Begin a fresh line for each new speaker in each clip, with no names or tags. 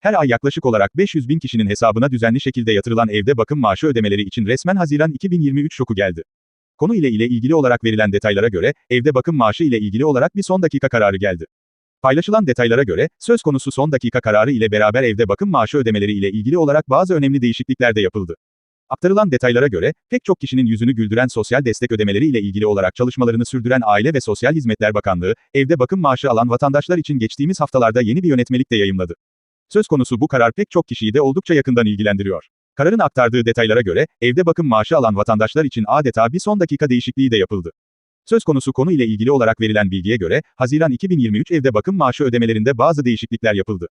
her ay yaklaşık olarak 500 bin kişinin hesabına düzenli şekilde yatırılan evde bakım maaşı ödemeleri için resmen Haziran 2023 şoku geldi. Konu ile ile ilgili olarak verilen detaylara göre, evde bakım maaşı ile ilgili olarak bir son dakika kararı geldi. Paylaşılan detaylara göre, söz konusu son dakika kararı ile beraber evde bakım maaşı ödemeleri ile ilgili olarak bazı önemli değişiklikler de yapıldı. Aktarılan detaylara göre, pek çok kişinin yüzünü güldüren sosyal destek ödemeleri ile ilgili olarak çalışmalarını sürdüren Aile ve Sosyal Hizmetler Bakanlığı, evde bakım maaşı alan vatandaşlar için geçtiğimiz haftalarda yeni bir yönetmelik de yayımladı. Söz konusu bu karar pek çok kişiyi de oldukça yakından ilgilendiriyor. Kararın aktardığı detaylara göre, evde bakım maaşı alan vatandaşlar için adeta bir son dakika değişikliği de yapıldı. Söz konusu konu ile ilgili olarak verilen bilgiye göre, Haziran 2023 evde bakım maaşı ödemelerinde bazı değişiklikler yapıldı.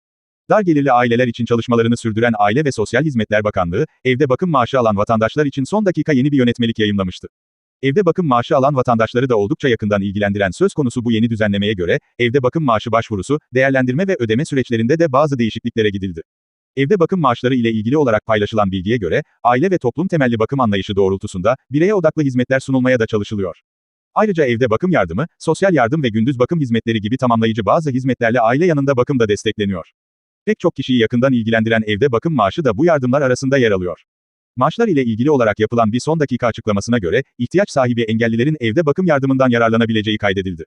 Dar gelirli aileler için çalışmalarını sürdüren Aile ve Sosyal Hizmetler Bakanlığı, evde bakım maaşı alan vatandaşlar için son dakika yeni bir yönetmelik yayımlamıştı. Evde bakım maaşı alan vatandaşları da oldukça yakından ilgilendiren söz konusu bu yeni düzenlemeye göre, evde bakım maaşı başvurusu, değerlendirme ve ödeme süreçlerinde de bazı değişikliklere gidildi. Evde bakım maaşları ile ilgili olarak paylaşılan bilgiye göre, aile ve toplum temelli bakım anlayışı doğrultusunda, bireye odaklı hizmetler sunulmaya da çalışılıyor. Ayrıca evde bakım yardımı, sosyal yardım ve gündüz bakım hizmetleri gibi tamamlayıcı bazı hizmetlerle aile yanında bakım da destekleniyor. Pek çok kişiyi yakından ilgilendiren evde bakım maaşı da bu yardımlar arasında yer alıyor. Maaşlar ile ilgili olarak yapılan bir son dakika açıklamasına göre, ihtiyaç sahibi engellilerin evde bakım yardımından yararlanabileceği kaydedildi.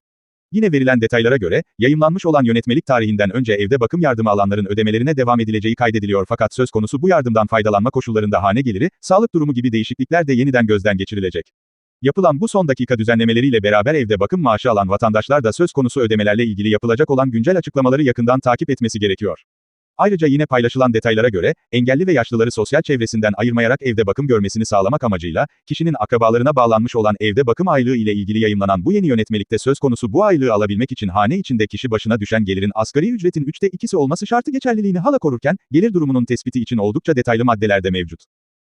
Yine verilen detaylara göre, yayımlanmış olan yönetmelik tarihinden önce evde bakım yardımı alanların ödemelerine devam edileceği kaydediliyor fakat söz konusu bu yardımdan faydalanma koşullarında hane geliri, sağlık durumu gibi değişiklikler de yeniden gözden geçirilecek. Yapılan bu son dakika düzenlemeleriyle beraber evde bakım maaşı alan vatandaşlar da söz konusu ödemelerle ilgili yapılacak olan güncel açıklamaları yakından takip etmesi gerekiyor. Ayrıca yine paylaşılan detaylara göre, engelli ve yaşlıları sosyal çevresinden ayırmayarak evde bakım görmesini sağlamak amacıyla, kişinin akrabalarına bağlanmış olan evde bakım aylığı ile ilgili yayımlanan bu yeni yönetmelikte söz konusu bu aylığı alabilmek için hane içinde kişi başına düşen gelirin asgari ücretin 3'te 2'si olması şartı geçerliliğini hala korurken, gelir durumunun tespiti için oldukça detaylı maddeler de mevcut.